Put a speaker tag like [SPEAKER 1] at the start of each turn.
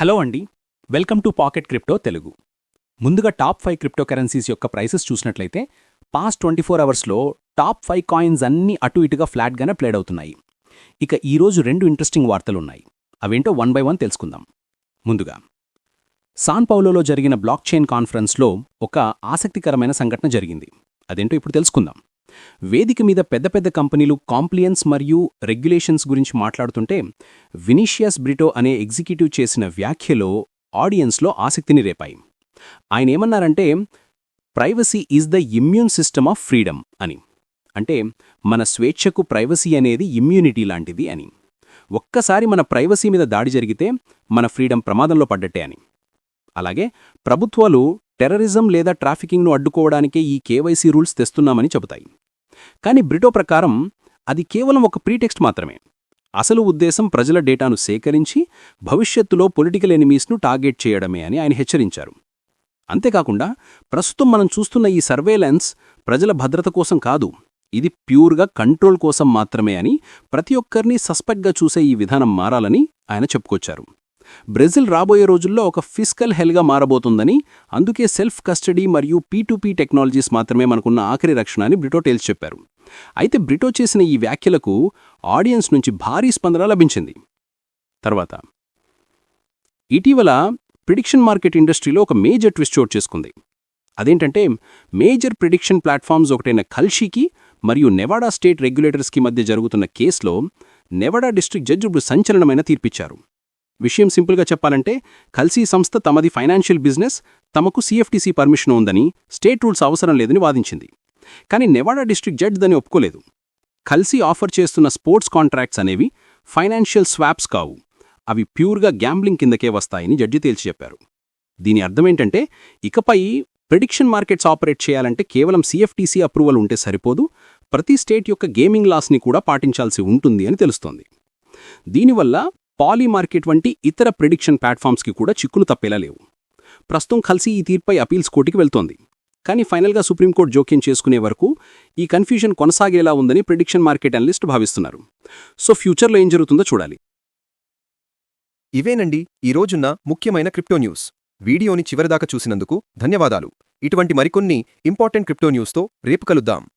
[SPEAKER 1] Hello అండి. Welcome to Pocket Crypto Telugu. ముందుగా top five crypto currencies యొక్క prices చూసినట్లయితే పాస్ట్ ట్వంటీ ఫోర్ అవర్స్లో టాప్ ఫైవ్ కాయిన్స్ అన్నీ అటు ఇటుగా ఫ్లాట్గానే ప్లేడ్ అవుతున్నాయి. ఇక ఈరోజు రెండు ఇంట్రెస్టింగ్ వార్తలు ఉన్నాయి అవేంటో వన్ బై వన్ తెలుసుకుందాం. ముందుగా సాన్ పౌలోలో జరిగిన బ్లాక్ చైన్ కాన్ఫరెన్స్లో ఒక ఆసక్తికరమైన సంఘటన జరిగింది. అదేంటో ఇప్పుడు తెలుసుకుందాం. వేదిక మీద పెద్ద పెద్ద కంపెనీలు కాంప్లియన్స్ మరియు రెగ్యులేషన్స్ గురించి మాట్లాడుతుంటే వినీషియస్ బ్రిటో అనే ఎగ్జిక్యూటివ్ చేసిన వ్యాఖ్యలో ఆడియన్స్లో ఆసక్తిని రేపాయి. ఆయన ఏమన్నారంటే privacy is the immune system of freedom అని. అంటే మన స్వేచ్ఛకు ప్రైవసీ అనేది ఇమ్యూనిటీ లాంటిది అని. ఒక్కసారి మన ప్రైవసీ మీద దాడి జరిగితే మన ఫ్రీడమ్ ప్రమాదంలో పడ్డట్టే అని. అలాగే ప్రభుత్వాలు టెర్రరిజం లేదా ట్రాఫికింగ్ను అడ్డుకోవడానికే ఈ కేవైసీ రూల్స్ తెస్తున్నామని చెబుతాయి. కానీ బ్రిటో ప్రకారం అది కేవలం ఒక ప్రీటెక్స్ట్ మాత్రమే. అసలు ఉద్దేశం ప్రజల డేటాను సేకరించి భవిష్యత్తులో పొలిటికల్ ఎనిమీస్ను టార్గెట్ చేయడమే అని ఆయన హెచ్చరించారు. అంతేకాకుండా ప్రస్తుతం మనం చూస్తున్న ఈ సర్వేలెన్స్ ప్రజల భద్రత కోసం కాదు ఇది ప్యూర్గా కంట్రోల్ కోసం మాత్రమే అని ప్రతి ఒక్కరినీ సస్పెక్ట్గా చూసే ఈ విధానం మారాలని ఆయన చెప్పుకొచ్చారు. బ్రెజిల్ రాబోయే రోజుల్లో ఒక ఫిజికల్ హెల్గా మారబోతుందని అందుకే సెల్ఫ్ కస్టడీ మరియు పీ టెక్నాలజీస్ మాత్రమే మనకున్న ఆఖరి రక్షణ అని బ్రిటో టేల్స్ చెప్పారు. అయితే బ్రిటో చేసిన ఈ వ్యాఖ్యలకు ఆడియన్స్ నుంచి భారీ స్పందన లభించింది. తర్వాత ఇటీవల ప్రిడిక్షన్ మార్కెట్ ఇండస్ట్రీలో ఒక మేజర్ ట్విస్ట్ చోటు చేసుకుంది. అదేంటంటే మేజర్ ప్రిడిక్షన్ ప్లాట్ఫామ్స్ ఒకటైన కల్షీకి మరియు నెవాడా స్టేట్ రెగ్యులేటర్స్కి మధ్య జరుగుతున్న కేసులో నెవాడా డిస్ట్రిక్ట్ జడ్జి ఇప్పుడు సంచలనమైన తీర్పిచ్చారు. విషయం సింపుల్గా చెప్పాలంటే కల్సీ సంస్థ తమది ఫైనాన్షియల్ బిజినెస్ తమకు సిఎఫ్టీసీ పర్మిషన్ ఉందని స్టేట్ రూల్స్ అవసరం లేదని వాదించింది. కానీ నెవాడా డిస్ట్రిక్ట్ జడ్జ్ దాన్ని ఒప్పుకోలేదు. కల్సీ ఆఫర్ చేస్తున్న స్పోర్ట్స్ కాంట్రాక్ట్స్ అనేవి ఫైనాన్షియల్ స్వాప్స్ కావు. అవి ప్యూర్గా గ్యాంబ్లింగ్ కిందకే వస్తాయని జడ్జి తేల్చి చెప్పారు. దీని అర్థమేంటంటే ఇకపై ప్రిడిక్షన్ మార్కెట్స్ ఆపరేట్ చేయాలంటే కేవలం సిఎఫ్టీసీ అప్రూవల్ ఉంటే సరిపోదు ప్రతి స్టేట్ యొక్క గేమింగ్ లాస్ని కూడా పాటించాల్సి ఉంటుంది అని తెలుస్తోంది. దీనివల్ల పాలీమార్కెట్ వంటి ఇతర ప్రిడిక్షన్ ప్లాట్ఫామ్స్కి కూడా చిక్కులు తప్పేలా లేవు. ప్రస్తుతం కలిసి ఈ తీర్పై అపీల్స్ కోర్టుకి వెళ్తోంది. కానీ ఫైనల్గా సుప్రీంకోర్టు జోక్యం చేసుకునే వరకు ఈ కన్ఫ్యూజన్ కొనసాగేలా ఉందని ప్రిడిక్షన్ మార్కెట్ అనలిస్ట్ భావిస్తున్నారు. సో ఫ్యూచర్లో ఏం జరుగుతుందో చూడాలి.
[SPEAKER 2] ఇవేనండి ఈ ముఖ్యమైన క్రిప్టో న్యూస్. వీడియోని చివరిదాకా చూసినందుకు ధన్యవాదాలు. ఇటువంటి మరికొన్ని ఇంపార్టెంట్ క్రిప్టో న్యూస్తో రేపు కలుద్దాం.